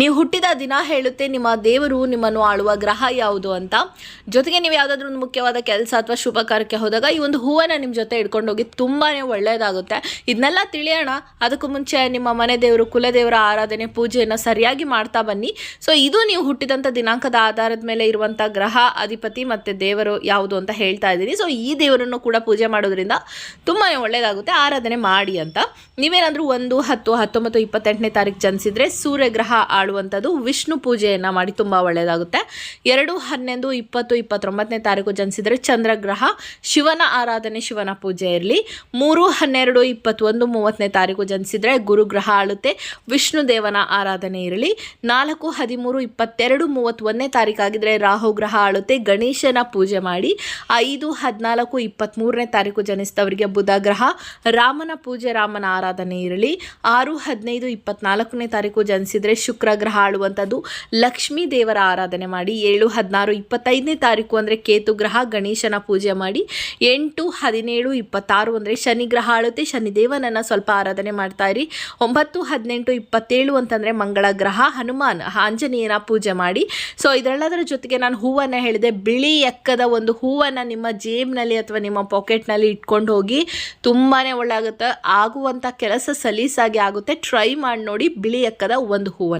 ನೀವು ಹುಟ್ಟಿದ ದಿನ ಹೇಳುತ್ತೆ, ನಿಮ್ಮ ದೇವರು ನಿಮ್ಮನ್ನು ಆಳುವ ಗ್ರಹ ಯಾವುದು ಅಂತ. ಜೊತೆಗೆ ನೀವು ಯಾವುದಾದ್ರೂ ಒಂದು ಮುಖ್ಯವಾದ ಕೆಲಸ ಅಥವಾ ಶುಭ ಕಾರ್ಯಕ್ಕೆ ಹೋದಾಗ ಈ ಒಂದು ಹೂವನ್ನು ನಿಮ್ಮ ಜೊತೆ ಇಟ್ಕೊಂಡು ಹೋಗಿ ತುಂಬಾ ಒಳ್ಳೆಯದಾಗುತ್ತೆ ಇದನ್ನೆಲ್ಲ ತಿಳಿಯೋಣ. ಅದಕ್ಕೂ ಮುಂಚೆ ನಿಮ್ಮ ಮನೆ ದೇವರು, ಕುಲದೇವರ ಆರಾಧನೆ, ಪೂಜೆಯನ್ನು ಸರಿಯಾಗಿ ಮಾಡ್ತಾ ಬನ್ನಿ. ಸೊ ಇದು ನೀವು ಹುಟ್ಟಿದಂಥ ದಿನಾಂಕದ ಆಧಾರದ ಮೇಲೆ ಇರುವಂಥ ಗ್ರಹ, ಅಧಿಪತಿ ಮತ್ತು ದೇವರು ಯಾವುದು ಅಂತ ಹೇಳ್ತಾ ಇದ್ದೀನಿ. ಸೊ ಈ ದೇವರನ್ನು ಕೂಡ ಪೂಜೆ ಮಾಡೋದ್ರಿಂದ ತುಂಬಾ ಒಳ್ಳೆಯದಾಗುತ್ತೆ ಆರಾಧನೆ ಮಾಡಿ ಅಂತ. ನೀವೇನಾದರೂ ಒಂದು, ಹತ್ತು, ಹತ್ತೊಂಬತ್ತು, ಇಪ್ಪತ್ತೆಂಟನೇ ತಾರೀಕು ಜನಿಸಿದರೆ ಸೂರ್ಯಗ್ರಹ ಆಳುವಂಥದ್ದು. ವಿಷ್ಣು ಪೂಜೆಯನ್ನು ಮಾಡಿ ತುಂಬ ಒಳ್ಳೆಯದಾಗುತ್ತೆ. ಎರಡು ಹನ್ನೊಂದು, ಇಪ್ಪತ್ತು, ಇಪ್ಪತ್ತೊಂಬತ್ತನೇ ತಾರೀಕು ಜನಿಸಿದರೆ ಚಂದ್ರಗ್ರಹ, ಶಿವನ ಆರಾಧನೆ, ಶಿವನ ಪೂಜೆ ಇರಲಿ. ಮೂರು, ಹನ್ನೆರಡು, ಇಪ್ಪತ್ತೊಂದು, ಮೂವತ್ತನೇ ತಾರೀಕು ಜನಿಸಿದರೆ ಗುರುಗ್ರಹ ಆಳುತ್ತೆ, ವಿಷ್ಣು ದೇವನ ಆರಾಧನೆ ಇರಲಿ. ನಾಲ್ಕು, ಹದಿಮೂರು, ಇಪ್ಪತ್ತೆರಡು, ಮೂವತ್ತೊಂದನೇ ತಾರೀಕಾಗಿದ್ದರೆ ರಾಹು ಗ್ರಹ ಆಳುತ್ತೆ, ಗಣೇಶನ ಪೂಜೆ ಮಾಡಿ. ಐದು, ಹದಿನಾಲ್ಕು ಇಪ್ಪತ್ತ್ಮೂರನೇ ತಾರೀಕು ಜನಿಸಿದವರಿಗೆ ಬುಧ ಗ್ರಹ ರಾಮನ ಪೂಜೆ, ರಾಮನ ಆರಾಧನೆ ಇರಲಿ. ಆರು, ಹದಿನೈದು, ಇಪ್ಪತ್ನಾಲ್ಕನೇ ತಾರೀಕು ಜನಿಸಿದರೆ ಶುಕ್ರ ಗ್ರಹ ಆಳುವಂಥದ್ದು. ಲಕ್ಷ್ಮೀ ದೇವರ ಆರಾಧನೆ ಮಾಡಿ, ಏಳು, ಹದಿನಾರು, ಇಪ್ಪತ್ತೈದನೇ ತಾರೀಕು ಅಂದರೆ ಕೇತು ಗ್ರಹ, ಗಣೇಶನ ಪೂಜೆ ಮಾಡಿ, ಎಂಟು, ಹದಿನೇಳು, ಇಪ್ಪತ್ತಾರು ಅಂದರೆ ಶನಿ ಗ್ರಹ ಆಳುತ್ತೆ. ಶನಿದೇವನನ್ನು ಸ್ವಲ್ಪ ಆರಾಧನೆ ಮಾಡ್ತಾ ಇರಿ. ಒಂಬತ್ತು, ಹದಿನೆಂಟು, ಇಪ್ಪತ್ತೇಳು ಅಂತಂದರೆ ಮಂಗಳ ಗ್ರಹ, ಹನುಮಾನ್, ಆಂಜನೇಯನ ಪೂಜೆ ಮಾಡಿ. ಸೊ ಇದೆಲ್ಲದರ ಜೊತೆಗೆ ನಾನು ಹೂವನ್ನು ಹೇಳಿದೆ. ಬಿಳಿ ಎಕ್ಕದ ಒಂದು ಹೂವನ್ನು ನಿಮ್ಮ ಜೇಬ್ನಲ್ಲಿ ಅಥವಾ ನಿಮ್ಮ ಪಾಕೆಟ್ನಲ್ಲಿ ಇಟ್ಕೊಂಡು ಹೋಗಿ ತುಂಬಾ ಒಳ್ಳಾಗುತ್ತೆ. ಆಗುವಂಥ ಕೆಲಸ ಸಲೀಸಾಗಿ ಆಗುತ್ತೆ. ಟ್ರೈ ಮಾಡಿ ನೋಡಿ ಬಿಳಿ ಎಕ್ಕದ ಒಂದು ಹೂವನ್ನು.